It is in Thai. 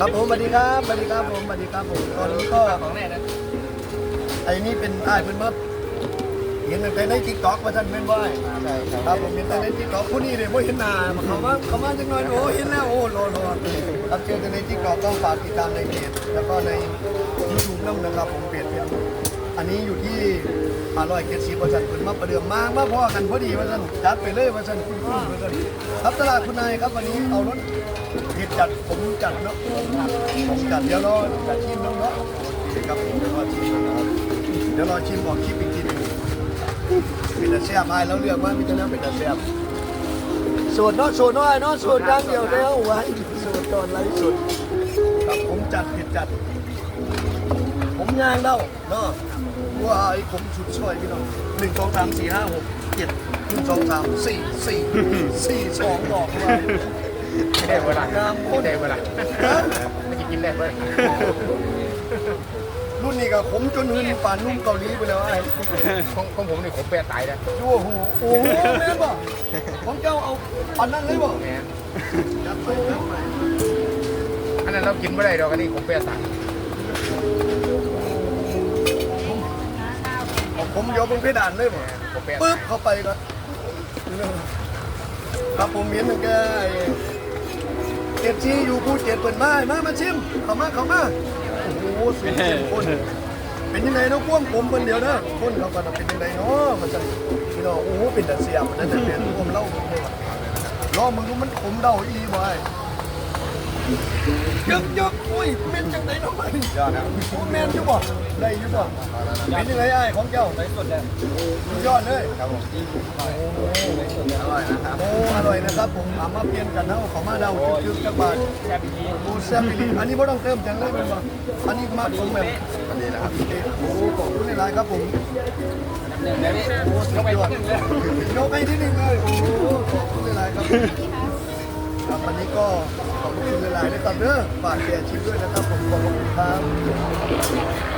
ครับผมสวัสดีครับสวัสดีครับผมสวัสดีครับผมตอนนี้ก็ของแรกนะไอ้นี่เป็นอ้ายเป็นมาเห็นตั้งแต่ในทิกตอกมาท่านเป็นว่าใช่ครับครับผมเห็นแต่ในทิกตอกผู้นี้เลยไม่เห็นหน้าเขามาเขามาจังหน่อยโอ้เห็นแล้วโอ้รอรอครับเจอแต่ในทิกตอกต้องฝากติดตามในเพจแล้วก็ในยูทูบน้ำนะครับผมเพจเพจ อันนี้อยู่ที่อร่อยเกชีประชันคุณมาประเดิมมากมาพอกันพอดีว่าท่านจัดไปเลยว่าท่านคุณคุณว่าท่านครับตลาดคุณนายครับวันนี้เอารถเห็ดจัดผมจัดเนาะผมจัดเดี๋ยวรอจัดชิมน้องเนาะครับผมเดี๋ยวรอชิมนะครับเดี๋ยวรอชิมบอกคลิปอีกทีหนึงเป็นแต่แซ่บไอ้แล้วเลือกว่ามีแต่น้ำเป็นแต่แซ่บสูตรเนาะสูตรนาะไอ้เนาะสูตรอย่างเดียวเดียวไว้สูตรตอนไรสุดครับผมจัดผิดจัด ผมย่างเด้าเนาะว่าไอ้ผมชุดช่วยพี่น้องหนึ่งสองสามสี่ห้าหกเจ็ดหนึ่งสองสามสี่สี่สี่สองดอกไว้ไม่ได้เวลาน้ำข้นไม่ได้เวลาไม่กินกินได้เว้ยรุ่นนี้ก็ผมจนหืนป่านนุ่มเกาหลีไปแล้วไอ้ของของผมนี่ผมแปรตายนะดูโอ้โหโอ้โหแม่นบ่ของเจ้าเอาปันนั้นเลยบ่แม่จัดไปจัดไปอันนั้นเรากินไม่ได้ดอกอันนี้ผมแปรตาย ผมโยนบนเพดานเลยบ่ผมแปรปึ๊บเข้าไปก็ครับผมเห็นตั้งแต่ไอ้เจ็ดชีอยู่ภูเก็ตเปิดมามามาชิมเข้ามาเข้ามาโอ้โหสุดเข้มข้นเป็นยังไงเนาะพ่วงผมคนเดียวเด้อคนเราก็เป็นยังไงเนาะมันจะพี่น้องโอ้โหเป็นแต่เสียบนั่นแต่เป็นพ่วงเล่าเลยว่ะลองมึงดูมันขมเดาอีบ่ไอ้ยึ กยึกอุ้ยเป็นจังไดเนาะมันยอดนะแม่นอยู่บ่ได้อยู่บ่เป็นยังไงไอ้ของเจ้าไปสุดเลยยอดเลยครับผมอร่อยนะครับ โอ้อร่อยนะครับผมเอามาเปลี่ยนกันนะของมาเดาคือจักบาทแซ่บดีโอ้แซ่บอีหลีอันนี้ไม่ต้องเติมจังเลยเป็นบ่อันนี้มาผมแบบอันนี้นะครับโอ้ขอบคุณหลายๆครับผมหนึ่งเลยโอ้สุดยอดยกให้ที่หนึ่งเลยโอ้ขอบคุณหลายๆครับครับ วันนี้ก็ขอบคุณหลายๆนะครับเด้อฝากแชร์ชิมด้วยนะครับผมขอบคุณครับ